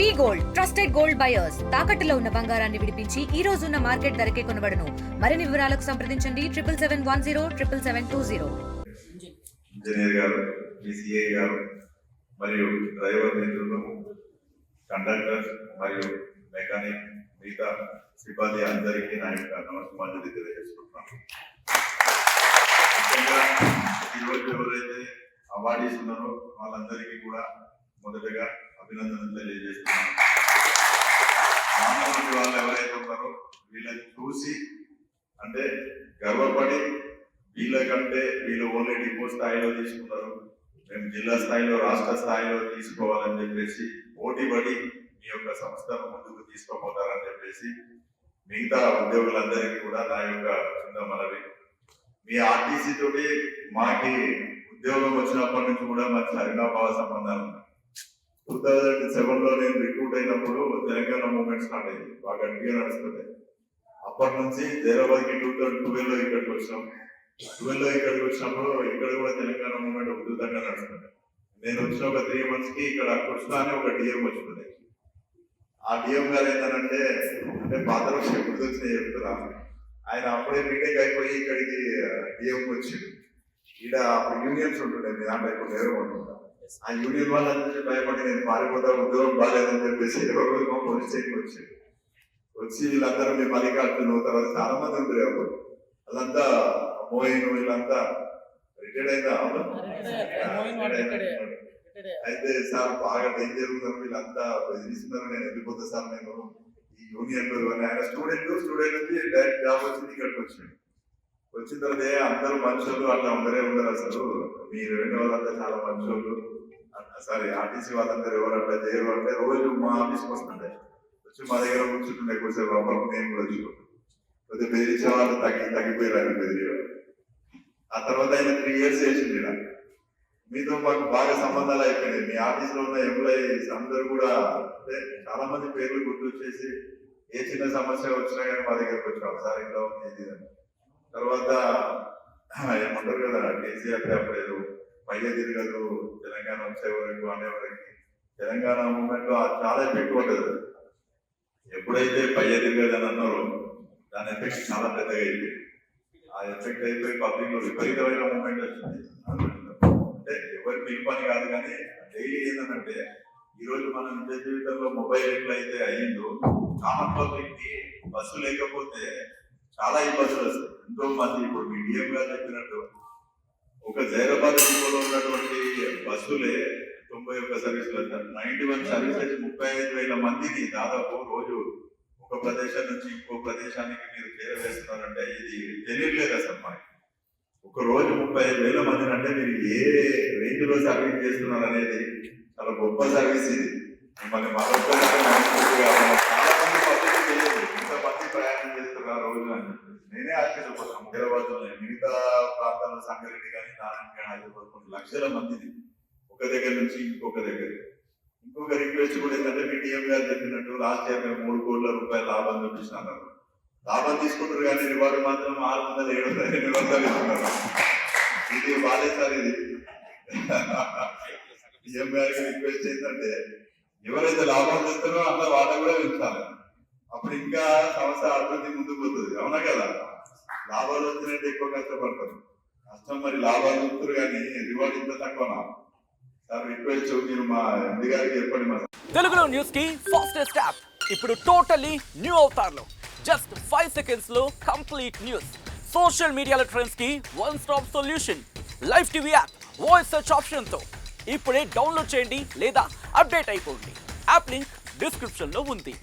V gold trusted gold buyers. తాకట్టులో ఉన్న బంగారాన్ని విడిపించి ఈ రోజు ఉన్న మార్కెట్ ధరకే కొనబడను. మరిన్ని వివరాలకు సంప్రదించండి. Triple seven one zero triple seven two zero. Engineer గారు ఈసీఐ గారు మరియు డ్రైవర్ మిత్రులు కండక్టర్ మరియు మెకానిక్ మిగతా సిబ్బంది అందరికీ నా యొక్క నమస్కారాలు తెలియజేసుకుంటున్నాను. ఈరోజు ఎవరైతే అవార్డీస్ ఉన్నారో వాళ్ళందరికీ కూడా మొదటగా అభినందనలు తెలియజేస్తున్నాను. వాళ్ళు ఎవరైతే ఉన్నారో వీళ్ళని చూసి అంటే గర్వపడి వీళ్ళకంటే వీళ్ళు ఓన్లీ డిపో స్థాయిలో తీసుకున్నారు. మేము జిల్లా స్థాయిలో రాష్ట్ర స్థాయిలో తీసుకోవాలని చెప్పేసి పోటీ పడి మీ యొక్క సంస్థను ముందుకు తీసుకోపోతారని చెప్పేసి మిగతా ఉద్యోగులందరికీ కూడా నా యొక్క చిన్న మనవి. మీ ఆర్టీసీ తోటి మాకి ఉద్యోగం వచ్చినప్పటి నుంచి కూడా మంచి అవినాభావ సంబంధాలు ఉన్నాయి. టూ థౌజండ్ సెవెన్లో నేను రిక్రూట్ అయినప్పుడు తెలంగాణ మూమెంట్ స్టార్ట్ అయింది. బాగా గట్టిగా నడుస్తుంది అప్పటి నుంచి హైదరాబాద్కి టూ థౌసండ్ ట్వెల్వ్లో ఇక్కడికి వచ్చినాం ట్వెల్వ్లో ఇక్కడికి వచ్చినప్పుడు ఇక్కడ కూడా తెలంగాణ మూమెంట్ ఉధృతంగా నడుస్తుంది. నేను వచ్చిన ఒక త్రీ మంత్స్కి ఇక్కడ కృష్ణ అని ఒక డిఎం వచ్చింది. ఆ డిఎం గారు ఏంటంటే అంటే పాత రోజు ఎప్పుడు వచ్చినాయి చెప్తున్నా. ఆయన అప్పుడే మీటింగ్ అయిపోయి ఇక్కడికి డిఎం వచ్చిండు. ఇక్కడ అప్పుడు యూనియన్స్ ఉంటుండే మీ దాంట్లో ఇప్పుడు నేరు ఉంటుందా ఆ యూనియన్ వాళ్ళందరికీ భయపడి నేను పారిపోతా ఉద్యోగం బాగాలేదని చెప్పేసి మా పోలీస్ స్టేషన్ వచ్చి. వచ్చి వీళ్ళందరూ మీ మల్లికార్జున తర్వాత చాలా మంది ఉంటారు అప్పుడు వాళ్ళంతా మోయిన్ వీళ్ళంతా రిటైర్డ్ అయినా అవునా? అయితే సార్ బాగా డేంజర్ ఉన్నారు వీళ్ళంతా బెదిరిస్తున్నారు నేను వెళ్ళిపోతా సార్ నేను ఈ యూనియన్లో ఆయన స్టూడెంట్ స్టూడెంట్ వచ్చి డైరెక్ట్ జాబ్ వచ్చింది ఇక్కడికి వచ్చాడు. వచ్చిన తర్వాత ఏ అందరూ మనుషులు అట్లా ఉండరే ఉండరు అసలు. మీ రెవెన్యూ వాళ్ళంతా చాలా మనుషులు. సారీ ఆర్టీసీ వాళ్ళందరూ ఎవరు అట్లా చేయరు అంటే రోజు మా ఆఫీస్కి వస్తుండే. వచ్చి మా దగ్గర కూర్చుంటుండే కూర్చొని లోపల నేను కూడా వచ్చి కొద్దిగా బెదిరించే వాళ్ళు తగ్గి తగ్గిపోయారు ఆయన బెదిరేవారు ఆ తర్వాత ఆయన త్రీ ఇయర్స్ చేసింది ఇలా మీతో మాకు బాగా సంబంధాలు అయిపోయినాయి. మీ ఆఫీస్లో ఉన్న ఎంప్లాయీస్ అందరూ కూడా అంటే చాలా మంది పేర్లు గుర్తొచ్చేసి ఏ చిన్న సమస్య వచ్చినా కానీ మా దగ్గరకు వచ్చారు సార్ ఇంట్లో ఏది అని. తర్వాత ఏమంటారు కదా కేసీఆర్ అప్పుడు ఏదో తిరగదు తెలంగాణ వచ్చే వరకు అనేవరకు తెలంగాణ మూమెంట్ అది చాలా ఎఫెక్ట్ పడ్డది. ఎప్పుడైతే పయ్య తిరగదు అని అన్నారో దాని ఎఫెక్ట్ చాలా పెద్దగా అయింది. ఆ ఎఫెక్ట్ అయిపోయి పబ్లిక్లో విపరీతమైన మూమెంట్ వచ్చింది. అంటే ఎవరి పిలుపని కాదు కానీ డైలీ ఏంటంటే ఈ రోజు మన నిజ జీవితంలో మొబైల్ ఎట్లా అయితే అయ్యిందో కామన్ పబ్లిక్కి బస్సు లేకపోతే చాలా ఇబ్బందులు వస్తాయి. ఎంతో మంది ఇప్పుడు మీ డిఎం గారు చెప్పినట్టు ఒక జైరాబాద్ డిపోలో ఉన్నటువంటి బస్సులే తొంభై ఒక్క సర్వీసులు నైన్టీ వన్ సర్వీసెస్ ముప్పై ఐదు వేల మందిని దాదాపు రోజు ఒక ప్రదేశం నుంచి ఇంకో ప్రదేశానికి మీరు చేరవేస్తున్నారంటే ఇది తెలియట్లేదు అసలు మనకి ఒక రోజు ముప్పై ఐదు వేల మందిని అంటే మీరు ఏ రేంజ్లో సర్వీస్ చేస్తున్నారు అనేది చాలా గొప్ప సర్వీస్ ఇది. మిమ్మల్ని మరొక మనస్ఫూర్తిగా చాలా మంది పబ్లిక్ తెలియదు ఇంతమంది ప్రయాణం చేస్తున్నారు రోజు అని చెప్పేసి. నేనే ఆశ్చర్యపోతాను మిగతా ప్రాంతాల్లో సంగారెడ్డి కానీ నారాయణ కానీ హైదరాబాద్ కొన్ని లక్షల మందిది ఒక దగ్గర నుంచి ఇంకొక దగ్గర. ఇంకొక రిక్వెస్ట్ కూడా ఏంటంటే మీ టీఎం గారు చెప్పినట్టు లాస్ట్ ఇయర్ మేము మూడు కోట్ల రూపాయల లాభం చూపిస్తున్నారు లాభం తీసుకుంటారు కానీ రివార్డు మాత్రం ఆరు వందల ఏడు వందల ఎనిమిది వందలు ఇస్తున్నారు. ఇది బాలే సార్ ఇది. టీఎం గారికి రిక్వెస్ట్ ఏంటంటే ఎవరైతే లాభం చేస్తారో అంత వాళ్ళ కూడా పెంచాలి. అప్పుడు ఇంకా సంస్థ అభివృద్ధి ముందుకు పోతుంది. అవునా కదా? లాభాలు వచ్చినట్టు ఎక్కువ కష్టపడతారు. కష్టం మరి లాభాలు వస్తారు కానీ రివార్డ్ ఇంత తక్కువనా సార్ రిక్వెస్ట్ మీరు మా ఎండి గారికి చెప్పండి మా తెలుగులో న్యూస్కి ఫాస్టెస్ట్ యాప్ ఇప్పుడు టోటలీ న్యూ అవతార్లో జస్ట్ ఫైవ్ సెకండ్స్లో కంప్లీట్ న్యూస్ సోషల్ మీడియాలో ట్రెండ్స్కి one stop solution live TV app voice search ఆప్షన్తో. ఇప్పుడే డౌన్లోడ్ చేయండి లేదా అప్డేట్ అయిపోండి. యాప్ లింక్ డిస్క్రిప్షన్లో ఉంది.